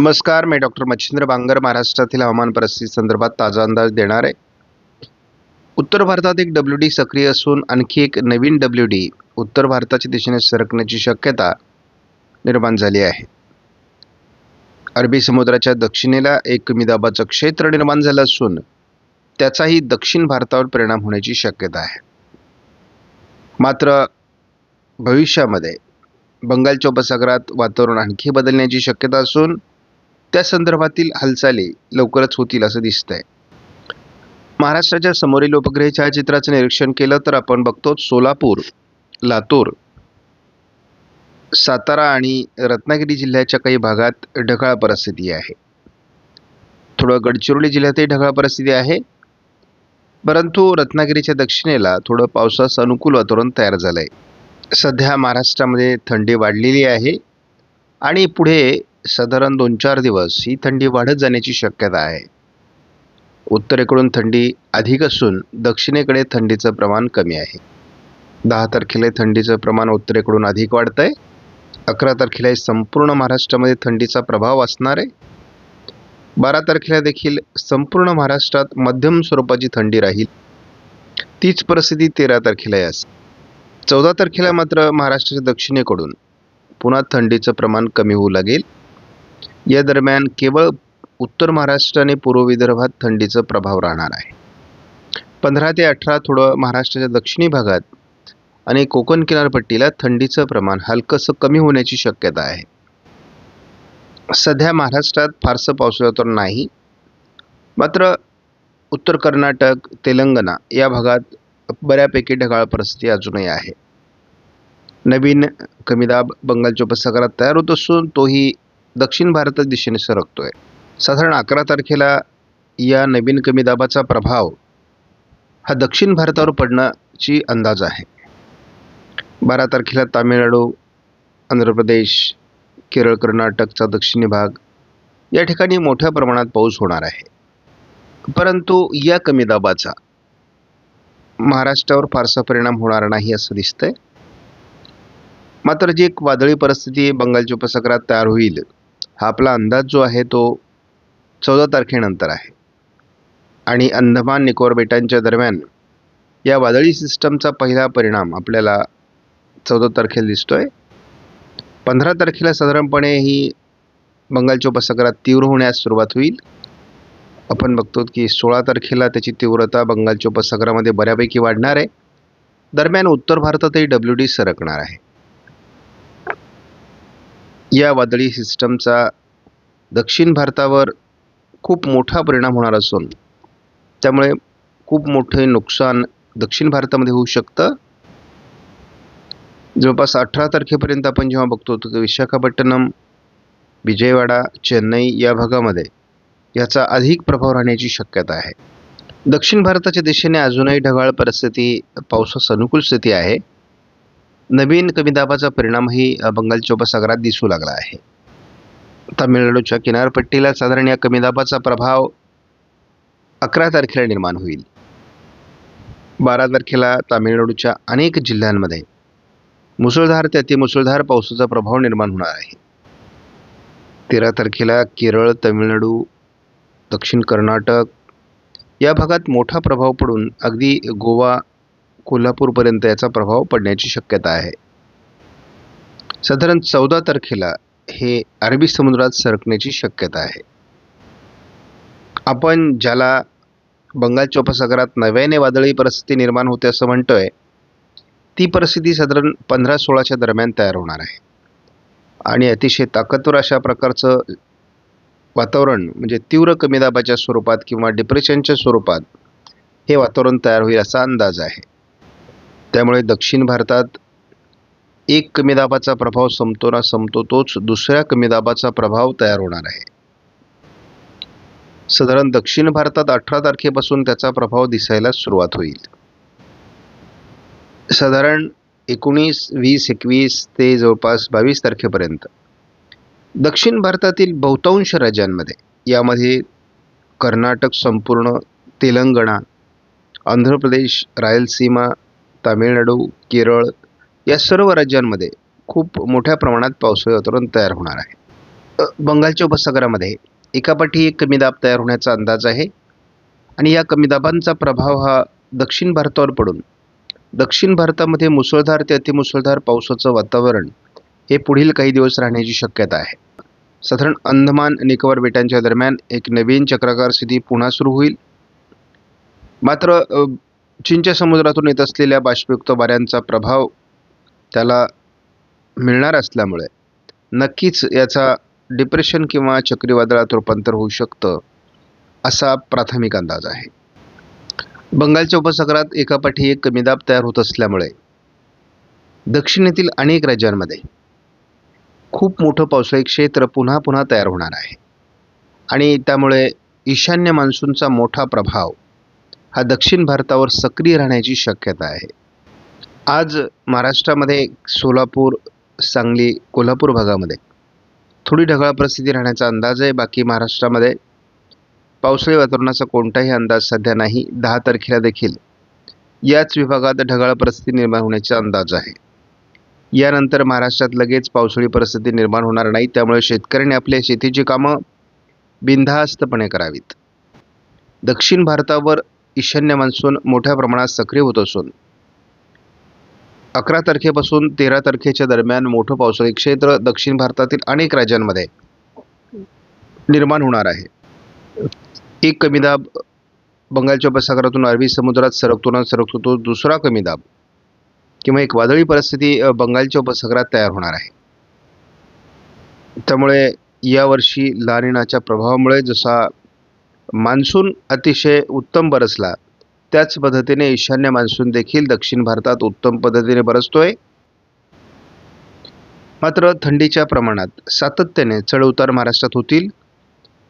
नमस्कार मी डॉक्टर मच्छिंद्र बांगर महाराष्ट्रातील हवामान परिस्थिती संदर्भात ताजा अंदाज देणार आहे. उत्तर भारतात एक डब्ल्यू डी सक्रिय असून आणखी एक नवीन डब्ल्यू डी उत्तर भारताच्या दिशेने सरकण्याची शक्यता निर्माण झाली आहे. अरबी समुद्राच्या दक्षिणेला एक कमी दाबाचं क्षेत्र निर्माण झालं असून त्याचाही दक्षिण भारतावर परिणाम होण्याची शक्यता आहे. मात्र भविष्यामध्ये बंगालच्या उपसागरात वातावरण आणखी बदलण्याची शक्यता असून त्या संदर्भातील हालचाली लवकरच होतील असं दिसतंय. महाराष्ट्राच्या समोरील उपग्रह छायाचित्राचं निरीक्षण केलं तर आपण बघतो सोलापूर लातूर सातारा आणि रत्नागिरी जिल्ह्याच्या काही भागात ढगाळ परिस्थिती आहे. थोडं गडचिरोली जिल्ह्यातही ढगाळ परिस्थिती आहे. परंतु रत्नागिरीच्या दक्षिणेला थोडं पावसाचं अनुकूल वातावरण तयार झालं आहे सध्या महाराष्ट्रामध्ये थंडी वाढलेली आहे. आणि पुढे साधारण दोन चार दिवस ही थंडी वाढत जाण्याची शक्यता आहे. उत्तरेकडून थंडी अधिक असून दक्षिणेकडे थंडीचं प्रमाण कमी आहे. दहा तारखेला थंडीचं प्रमाण उत्तरेकडून अधिक वाढतं आहे अकरा तारखेला संपूर्ण महाराष्ट्रामध्ये थंडीचा प्रभाव असणार आहे. बारा तारखेला देखील संपूर्ण महाराष्ट्रात मध्यम स्वरूपाची थंडी राहील. तीच परिस्थिती तेरा तारखेला असेल. चौदा तारखेला मात्र महाराष्ट्राच्या दक्षिणेकडून पुन्हा थंडीचं प्रमाण कमी होऊ लागेल. या दरम्यान केवळ उत्तर महाराष्ट्र आणि पूर्व विदर्भात थंडीचा प्रभाव राहणार आहे. पंधरा ते अठरा थोडं महाराष्ट्राच्या दक्षिणी भागात आणि कोकण किनारपट्टीला थंडीचं प्रमाण हलकंसं कमी होण्याची शक्यता आहे. सध्या महाराष्ट्रात फारसं पावसाळं तर नाही मात्र उत्तर कर्नाटक तेलंगणा या भागात बऱ्यापैकी ढगाळ परिस्थिती अजूनही आहे. नवीन कमी दाब बंगालच्या उपसागरात तयार होत असून तोही दक्षिण भारतात दिशेने सरकतो आहे साधारण अकरा तारखेला या नवीन कमी दाबाचा प्रभाव हा दक्षिण भारतावर पडण्याची अंदाज आहे. बारा तारखेला तामिळनाडू आंध्र प्रदेश केरळ कर्नाटकचा दक्षिणी भाग या ठिकाणी मोठ्या प्रमाणात पाऊस होणार आहे. परंतु या कमी दाबाचा महाराष्ट्रावर फारसा परिणाम होणार नाही असं दिसतंय. मात्र जी एक वादळी परिस्थिती बंगालच्या उपसागरात तयार होईल हा आपला अंदाज जो आहे तो चौदा तारखेनंतर आहे. आणि अंदमान निकोबार बेटांच्या दरम्यान या वादळी सिस्टमचा पहिला परिणाम आपल्याला चौदा तारखेला दिसतो आहे पंधरा तारखेला साधारणपणे ही बंगालच्या उपसागरात तीव्र होण्यास सुरुवात होईल. आपण बघतो की सोळा तारखेला त्याची तीव्रता बंगालच्या उपसागरामध्ये बऱ्यापैकी वाढणार आहे. दरम्यान उत्तर भारतातही डब्ल्यू डी सरकणार आहे. या वादळी सिस्टमचा दक्षिण भारतावर खूप मोठा परिणाम होणार असून त्यामुळे खूप मोठे नुकसान दक्षिण भारतामध्ये होऊ शकतं. जवळपास अठरा तारखेपर्यंत आपण जेव्हा बघतो तर विशाखापट्टणम विजयवाडा चेन्नई या भागामध्ये याचा अधिक प्रभाव राहण्याची शक्यता आहे. दक्षिण भारताच्या दिशेने अजूनही ढगाळ परिस्थिती पावसास अनुकूल स्थिती आहे. नवीन कमी दाबाचा परिणामही बंगालच्या उपसागरात दिसू लागला आहे. तामिळनाडूच्या किनारपट्टीला साधारण या कमी दाबाचा प्रभाव अकरा तारखेला निर्माण होईल. बारा तारखेला तामिळनाडूच्या अनेक जिल्ह्यांमध्ये मुसळधार ते अतिमुसळधार पावसाचा प्रभाव निर्माण होणार आहे. तेरा तारखेला केरळ तमिळनाडू दक्षिण कर्नाटक या भागात मोठा प्रभाव पडून अगदी गोवा कोल्हापूरपर्यंत याचा प्रभाव पडण्याची शक्यता आहे. साधारण चौदा तारखेला हे अरबी समुद्रात सरकण्याची शक्यता आहे. आपण ज्याला बंगालच्या उपसागरात नव्याने वादळी परिस्थिती निर्माण होते असं म्हणतोय ती परिस्थिती साधारण पंधरा सोळाच्या दरम्यान तयार होणार आहे. आणि अतिशय ताकदवर अशा प्रकारचं वातावरण म्हणजे तीव्र कमी दाबाच्या स्वरूपात किंवा डिप्रेशनच्या स्वरूपात हे वातावरण तयार होईल असा अंदाज आहे. त्यामुळे दक्षिण भारतात एक कमी दाबाचा प्रभाव संपतो ना संपतो तोच दुसऱ्या कमी दाबाचा प्रभाव तयार होणार आहे. साधारण दक्षिण भारतात अठरा तारखेपासून त्याचा प्रभाव दिसायला सुरुवात होईल. साधारण एकोणीस वीस एकवीस ते जवळपास बावीस तारखेपर्यंत. दक्षिण भारतातील बहुतांश राज्यांमध्ये यामध्ये कर्नाटक संपूर्ण तेलंगणा आंध्र प्रदेश रायलसीमा तामिळनाडू केरळ या सर्व राज्यांमध्ये खूप मोठ्या प्रमाणात पावसाळी वातावरण तयार होणार आहे. बंगालच्या उपसागरामध्ये एकापाठी एक कमी दाब तयार होण्याचा अंदाज आहे आणि या कमी दाबांचा प्रभाव हा दक्षिण भारतावर पडून दक्षिण भारतामध्ये मुसळधार ते अतिमुसळधार पावसाचं वातावरण हे पुढील काही दिवस राहण्याची शक्यता आहे. साधारण अंदमान निकोबार बेटांच्या दरम्यान एक नवीन चक्राकार स्थिती पुन्हा सुरू होईल. मात्र चीनच्या समुद्रातून येत असलेल्या बाष्पयुक्त वाऱ्यांचा प्रभाव त्याला मिळणार असल्यामुळे नक्कीच याचा डिप्रेशन किंवा चक्रीवादळात रूपांतर होऊ शकतं असा प्राथमिक अंदाज आहे. बंगालच्या उपसागरात एकापाठी एक कमी दाब तयार होत असल्यामुळे दक्षिणेतील अनेक राज्यांमध्ये खूप मोठं पावसाळी क्षेत्र पुन्हा पुन्हा तयार होणार आहे. आणि त्यामुळे ईशान्य मान्सूनचा मोठा प्रभाव हा दक्षिण भारतावर सक्रिय राहण्याची शक्यता आहे. आज महाराष्ट्रामध्ये सोलापूर सांगली कोल्हापूर भागामध्ये थोडी ढगाळ परिस्थिती राहण्याचा अंदाज आहे. बाकी महाराष्ट्रामध्ये पावसाळी वातावरणाचा कोणताही अंदाज सध्या नाही. दहा तारखेला देखील याच विभागात ढगाळ परिस्थिती निर्माण होण्याचा अंदाज आहे. यानंतर महाराष्ट्रात लगेच पावसाळी परिस्थिती निर्माण होणार नाही. त्यामुळे शेतकऱ्यांनी आपल्या शेतीची कामं बिनधास्तपणे करावीत. दक्षिण भारतावर ईशान्य मान्सून मोठ्या प्रमाणात सक्रिय होत असून अकरा तारखेपासून तेरा तारखेच्या दरम्यान मोठं पावसाळी क्षेत्र दक्षिण भारतातील अनेक राज्यांमध्ये निर्माण होणार आहे. एक कमी दाब बंगालच्या उपसागरातून अरबी समुद्रात सरकतो ना सरकतो तो दुसरा कमी दाब किंवा एक वादळी परिस्थिती बंगालच्या उपसागरात तयार होणार आहे. त्यामुळे यावर्षी लानिनाच्या प्रभावामुळे जसा मान्सून अतिशय उत्तम बरसला. त्याच पद्धतीने ईशान्य मान्सून देखील दक्षिण भारतात उत्तम पद्धतीने बरसतोय. मात्र थंडीच्या प्रमाणात सातत्याने चढउतार महाराष्ट्रात होतील.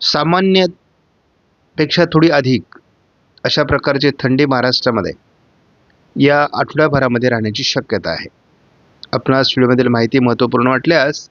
सामान्यपेक्षा थोडी अधिक अशा प्रकारची थंडी महाराष्ट्रामध्ये या आठवड्याभरामध्ये राहण्याची शक्यता आहे. आपणास व्हिडिओमधील माहिती महत्त्वपूर्ण वाटल्यास